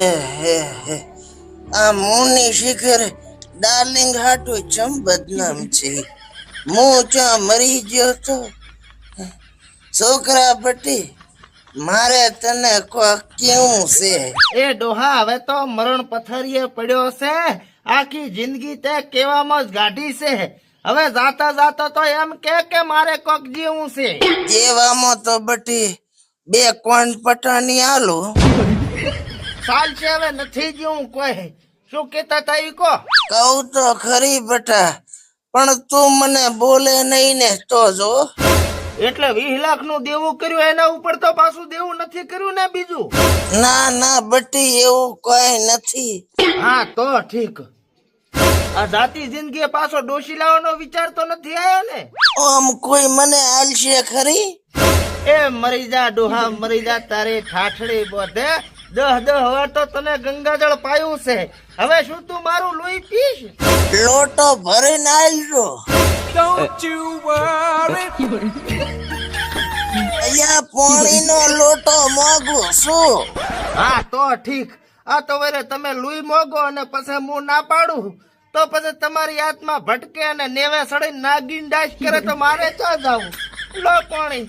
હે હે હે. આ મુની શિખર ડાર્લિંગ હાટુ ચમ બદનામ છે. હું ચા મરી ગયો તો છોકરા બટી મારે તને કેવું છે? એ ડોહા હવે તો મરણ પથારીએ પડ્યો છે. આખી જિંદગી તે કેવામાં જ ગાઢી છે. હવે જાતા જાતા તો એમ કે કે મારે કોક જીવું છે. જેવામાં તો બટી બે કોણ પટાની આલું? છે હવે નથી જીવું કોઈ. શું કેતા તા ઈ કો કહું તો ખરી બેટા પણ તું મને બોલે નહીં ને તો જો. એટલે વીસ લાખનું દેવું કર્યું એના ઉપર તો પાછું દેવું નથી કર્યું ને બીજું? ના ના બટી એવું કોઈ નથી. હા તો ઠીક. આ જાતિ જિંદગી પાછો ડોશી લાવવાનો વિચાર તો નથી આવ્યો ને? આમ કોઈ મને આલશે ખરી? એ મરી જા ડોહા મરી જા તારે ઠાઠડી બોધે. દહ દહ હવે તો તને ગંગાજળ પાયું છે. હવે શું તું મારું લોહી પીશ? લોટો ભરીને આલજો. અહીંયા પાણીનો લોટો મોગું શું હા તો ઠીક. આ તો વરે તમે લુઈ મોગો અને પછી હું ના પાડું. તો પછી તમારી આત્મા ભટકે અને નેવે સડી નાગીન ડાશ કરે તો મારે ચા જાવું? લો પાણી.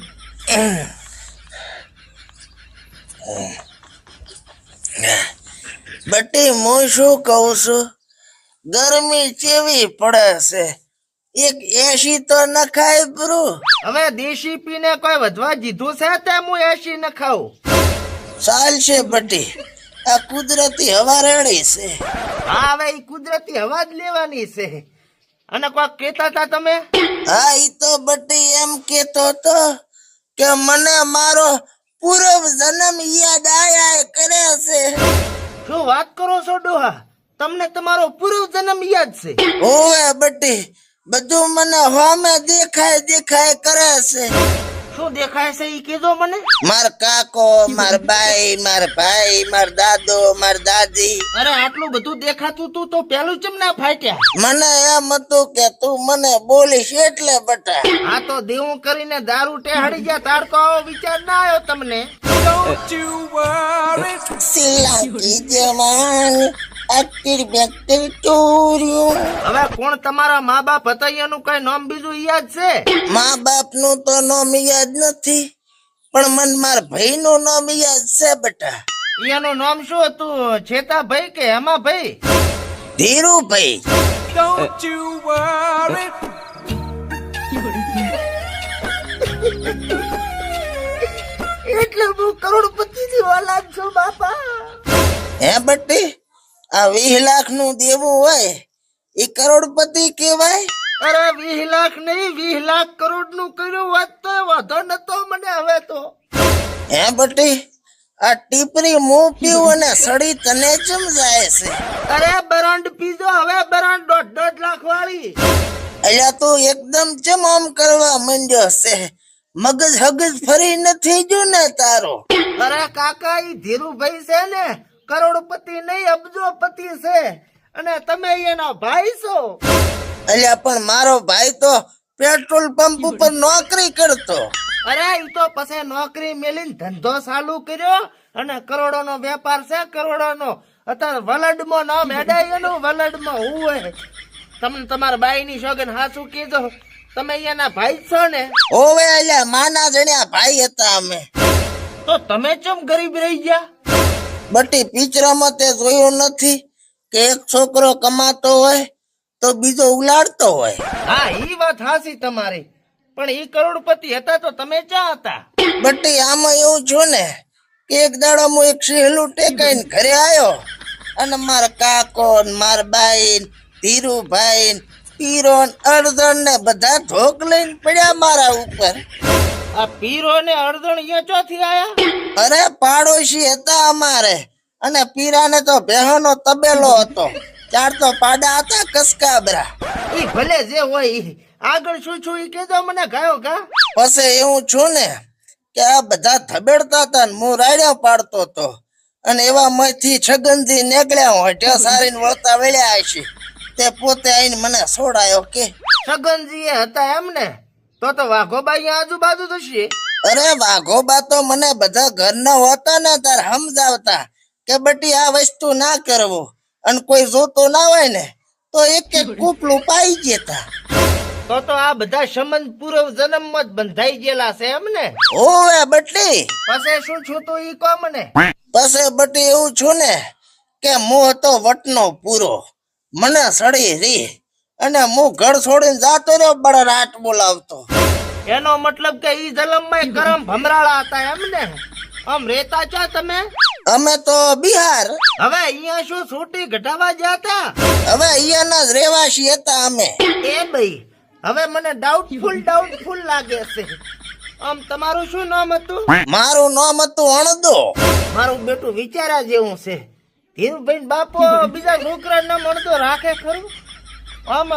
બટી હું શું કહું છું? ગરમી કેવી પડે છે? એક એસી તો નખાય બ્રુ. હવે દેશી પીને કોઈ વધવા દીધું છે તે હું એસી ન ખાઉં ચાલશે બટી. આ કુદરતી હવા રેડી છે. હા હવે ઈ કુદરતી હવા જ લેવાની છે. અને કોઈ કેતા હતા તમે? હા ઈ તો બટી એમ કેતો તો કે મને મારો પૂર્વ જન્મ યાદ આયા કરે છે. શું વાત કરો છો ડોહા તમને તમારો પૂર્વ જન્મ યાદ છે. ઓવે બટી બધું મને હોમે દેખાય દેખાય કરે છે. શું દેખાય છે ઈ કીધો મને? માર કાકો માર બાઈ માર ભાઈ માર દાદો માર દાદી. અરે આટલું બધું દેખાતું તું તો પેલું ચમ ના ફાટ્યા? મને એમ હતું કે તું મને બોલીશ એટલે બટા. આ તો દેવું કરીને દારૂ ટેહાડી ગયા તાર તો આવો વિચાર ના આવ્યો તમને. સિલાકી જમાન અક્તિર વ્યક્તિ ચોર્યું. હવે કોણ તમારા મા બાપ હતા એનું કઈ નામ બીજું યાદ છે? મા બાપનું તો નામ યાદ નથી પણ મન માર ભાઈ નું નામ યાદ છે બેટા. એનું નામ શું હતું? છેતા ભાઈ કે હેમા ભાઈ ધીરુભાઈ એટલે હું કરોડપતિ ની ઓલાદ છું બાપા. હે બટ્ટી આ વીસ લાખનું દેવું હોય એ કરોડપતિ કેવાય અરે વીસ લાખ નહીં વીસ લાખ કરોડનું કર્યું હોત તો વાંધો નતો મને હવે તો. હે બટી આ ટીપરી મું પીવું અને સડી તને ચમ જાય છે? અરે બરાંડ પીજો હવે બરાંડ દોઢ દોઢ લાખ વાળી. અલ્યા તું એકદમ ચમ આમ કરવા મંડ્યો છે? મગજ હગજ ફરી નથી જો ને તારો. અરે કાકા ઈ ધીરુભાઈ છે ને કરોડપતિ નહીં અબજોપતિ છે. અને તમે એના ભાઈ છો. અલ્યા પણ મારો ભાઈ તો પેટ્રોલ પંપ ઉપર નોકરી કરતો. અરે ઈ તો પછી નોકરી મેલીને ધંધો ચાલુ કર્યો અને કરોડો નો વેપાર છે કરોડો નો અત્યારે વલડમાં નામ હેડાય એનું વલડમાં હું હોય. તમને તમારા બાઈ ની સોગન હાચું કીધો. તમે એના ભાઈ છો ને? ઓવે અલ્યા માના જણ્યા ભાઈ હતા અમે. તો તમે ચમ ગરીબ રહી ગયા? બટી પિક્ચરમાં તે જોયું નથી કે એક છોકરો કમાતો હોય તો બીજો ઉલાડતો હોય. હા ઈ વાત હાસી તમારી. પણ ઈ કરોડપતિ હતા તો તમે ક્યાં હતા? બટી આમાં એવું છું ને કે એક દાડો હું એક સહેલું ટેકાઈને ઘરે આવ્યો અને મારા કાકો માર બાઈ ધીરુભાઈ પીરોન અડધણ ને બધા ઢોક લઈને પડ્યા મારા ઉપર. આ પીરો ને અડધણ અહીંયા ચોથી આયા? અરે પાડોશી હતા અમારે. અને પીરાને તો બેહનો તબેલો હતો. ચાર તો પાડા હતા કસકાબરા. ઈ ભલે જે હોય આગળ શું છું ઈ કેજો મને ગાયો કા પછી એવું છું ને કે આ બધા ધબેડતા હતા ને હું રાડ્યો પાડતો હતો. અને એવા મયથી છગનથી નીકળ્યા હોટ્યા સારી વળતા વળ્યા છે તે પોતે આવીને મને છોડાયો કે છગનજી એ હતા એમ ને તો તો વાઘોબા અહીંયા આજુબાજુ થશે અરે વાઘોબા તો મને બધા ઘરના હોતા ને તાર સમજાવતા કે બટી આ વસ્તુ ના કરવો અને કોઈ જોતો ના હોય ને તો એક એક કૂપલું પાઈ જતા તો તો આ બધા સંબંધ પૂર્વ જન્મમાં જ બંધાઈ ગયેલા છે એમ ને? ઓવે બટલી પછી શું છું તું ઈ કો મને પછી બટી એવું છું ને કે હું હતો વટનો પૂરો. મને સડી રી અને હું ઘર છોડીને જાતો રહ્યો બળ રાત બોલાવતો. એનો મતલબ કે ઈ જલમમાં ગરમ ભમરાળા હતા એમ ને આમ રેતા છો તમે? અમે તો બિહાર. હવે અહીંયા શું છૂટી ઘટાવા જતા હવે અહીંયાના જ રહેવાસી હતા અમે. એ ભાઈ હવે મને ડાઉટફુલ ડાઉટફુલ લાગે છે. આમ તમારું શું નામ હતું? મારું નામ હતું અણદો. મારું બેટું વિચારા જેવું છે. ધીરુભાઈ બાપો બીજા છોકરા નામ અણદો રાખે ખરું? આમ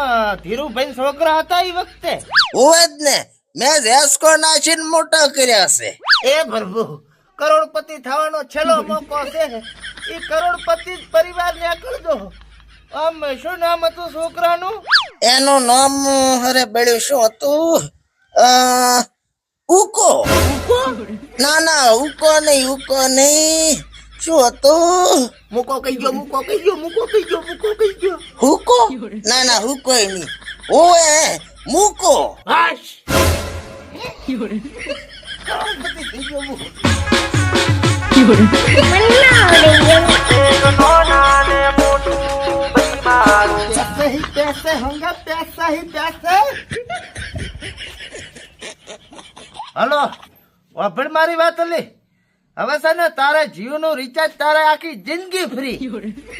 ધીરુભાઈ છોકરા હતા એ વખતે? હોય જ ને. મેં રેસકો નાખીને મોટા કર્યા છે. એ પ્રભુ કરોડપતિ થવાનો છેલ્લો મોકો છે. એ કરોડપતિ જ પરિવાર ને કરજો આમ શું નામ હતું છોકરાનું? એનું નામ અરે બેડ્યું શું હતું? ઉકો. ના ના ઉકો નહીં ઉકો નહીં. શું હતું? મૂકો કહી ગયો મૂકો કહી ગયો મૂકો કહી ગયો મૂકો કહી ગયો હુકો? ના ના હુકો નહીં. ઓએ મૂકો. હાશ. पैसे ही पैसे होंगे पैसा ही पैसे હલો વાપર મારી વાત લે હવે છે ને તારે જીઓ નું રિચાર્જ તારે આખી જિંદગી ફ્રી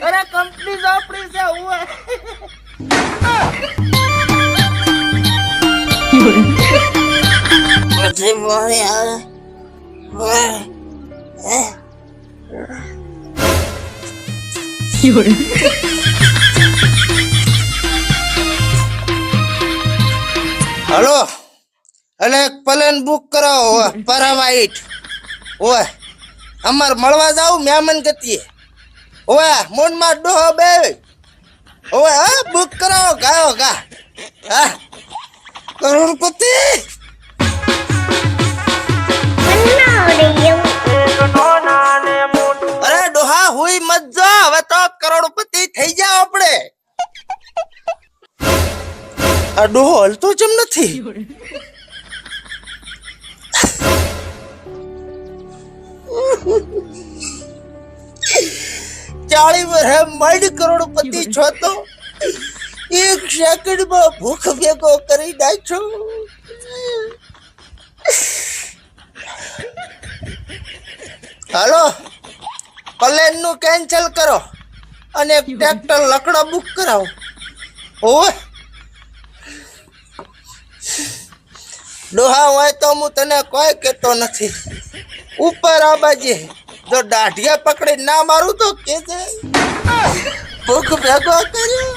અરે કંપની જ આ વાહ, હલો એટલે પ્લેન બુક કરાવો પરાવાઈટ ઓય અમાર મળવા જાવ મહેમાન ગતિએ. ઓય મોનમાં ડોહો બે. ઓય હા બુક કરાવો ગાયો ગા. હા. કરોડપતિ. આ ડોહો હલતો જેમ નથી. ચાળી વર્ષે મડ કરોડપતિ છો તો એક સેકન્ડમાં ભૂખ ભેગો કરી નાખ્યો હાલો પ્લેનનું કેન્સલ કરો અને એક ટ્રેક્ટર લકડા બુક કરાવો. ઓય ડોહા હોય તો હું તને કોઈ કહેતો નથી. ઉપર આ બાજે જો દાઢિયા પકડી ના મારું તો કે ભૂખ ભેગો કર્યો.